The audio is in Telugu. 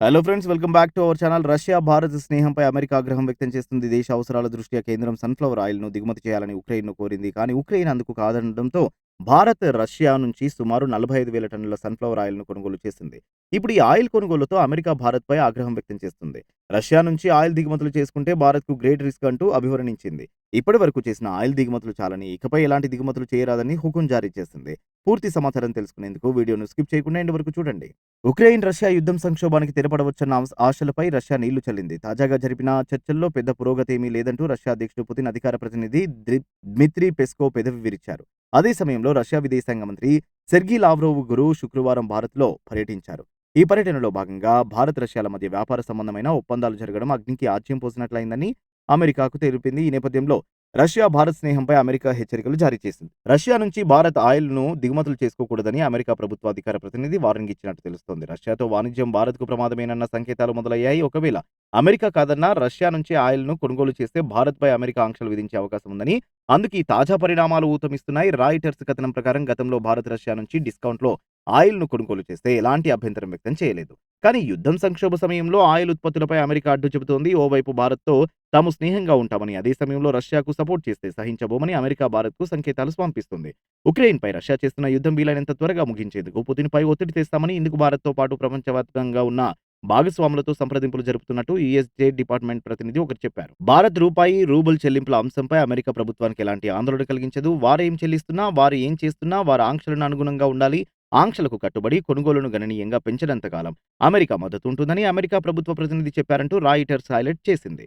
Hello friends welcome back to our channel Russia Bharat స్నేహంపై America ఆగ్రహం వ్యక్తం చేస్తుంది. దేశ అవసరాల దృష్ట్యా కేంద్రం సన్ఫ్లవర్ ఆయిల్ను దిగుమతి చేయాలని ఉక్రెయిన్ను కోరింది. కానీ ఉక్రెయిన్ అందుకు కాదనడంతో భారత్ రష్యా నుంచి సుమారు నలభై ఐదు వేల టన్నుల సన్ఫ్లవర్ ఆయిల్ను కొనుగోలు చేసింది. ఇప్పుడు ఈ ఆయిల్ కొనుగోలుతో అమెరికా భారత్పై ఆగ్రహం వ్యక్తం చేస్తుంది. రష్యా నుంచి ఆయిల్ దిగుమతులు చేసుకుంటే భారత్కు గ్రేట్ రిస్క్ అంటూ అభివర్ణించింది. ఇప్పటి వరకు చేసిన ఆయిల్ దిగుమతులు చాలని ఇకపై ఎలాంటి దిగుమతులు చేయరాదని హుకుం జారీ చేసింది. పూర్తి సమాచారం తెలుసుకునేందుకు వీడియోను స్కిప్ చేయకుండా ఇంటి వరకు చూడండి. ఉక్రెయిన్ రష్యా యుద్ధం సంక్షోభానికి తెరపడవచ్చన్న ఆశలపై రష్యా నీళ్ళు చల్లింది. తాజాగా జరిపిన చర్చల్లో పెద్ద పురోగతి ఏమీ లేదంటూ రష్యా అధ్యక్షుడు పుతిన్ అధికార ప్రతినిధి ద్రి- పెస్కో పెదవి విరిచారు. అదే సమయంలో రష్యా విదేశాంగ మంత్రి సెర్గీ లావ్రోవ్ గురు శుక్రవారం భారత్లో పర్యటించారు. ఈ పర్యటనలో భాగంగా భారత్ రష్యాల మధ్య వ్యాపార సంబంధమైన ఒప్పందాలు జరగడం అగ్నికి ఆజ్యం పోసినట్లయిందని అమెరికాకు తెలిపింది. ఈ నేపథ్యంలో రష్యా భారత్ స్నేహంపై అమెరికా హెచ్చరికలు జారీ చేసింది. రష్యా నుంచి భారత్ ఆయిల్ను దిగుమతులు చేసుకోకూడదని అమెరికా ప్రభుత్వ అధికార ప్రతినిధి వార్నింగ్ ఇచ్చినట్టు తెలుస్తోంది. రష్యాతో వాణిజ్యం భారత్కు ప్రమాదమేనన్న సంకేతాలు మొదలయ్యాయి. ఒకవేళ అమెరికా కాదన్నా రష్యా నుంచి ఆయిల్ను కొనుగోలు చేస్తే భారత్పై అమెరికా ఆంక్షలు విధించే అవకాశం ఉందని అందుకే తాజా పరిణామాలు ఊతమిస్తున్నాయి. రాయిటర్స్ కథనం ప్రకారం గతంలో భారత్ రష్యా నుంచి డిస్కౌంట్లో ఆయిల్ను కొనుగోలు చేస్తే ఎలాంటి అభ్యంతరం వ్యక్తం చేయలేదు. కానీ యుద్ధం సంక్షోభ సమయంలో ఆయిల్ ఉత్పత్తులపై అమెరికా అడ్డు చెబుతోంది. ఓవైపు భారత్తో తాము స్నేహంగా ఉంటామని అదే సమయంలో రష్యాకు సపోర్ట్ చేస్తే సహించబోమని అమెరికా భారత్కు సంకేతాలు పంపిస్తుంది ఉక్రెయిన్పై రష్యా చేస్తున్న యుద్ధం వీలైనంత త్వరగా ముగించేందుకు పుతిన్పై ఒత్తిడి తెస్తామని ఇందుకు భారత్తో పాటు ప్రపంచవ్యాప్తంగా ఉన్న భాగస్వాములతో సంప్రదింపులు జరుపుతున్నట్టు యుఎస్ డిపార్ట్మెంట్ ప్రతినిధి ఒకరు చెప్పారు. భారత్ రూపాయి రూబుల్ చెల్లింపుల అంశంపై అమెరికా ప్రభుత్వానికి ఎలాంటి ఆందోళన కలిగించదు. వారు ఏం చెల్లిస్తున్నా వారు ఏం చేస్తున్నా వారి ఆంక్షలను అనుగుణంగా ఉండాలి. ఆంక్షలకు కట్టుబడి కొనుగోలును గణనీయంగా పెంచినంత కాలం అమెరికా మద్దతు ఉంటుందని అమెరికా ప్రభుత్వ ప్రతినిధి చెప్పారంటూ రాయిటర్స్ హైలైట్ చేసింది.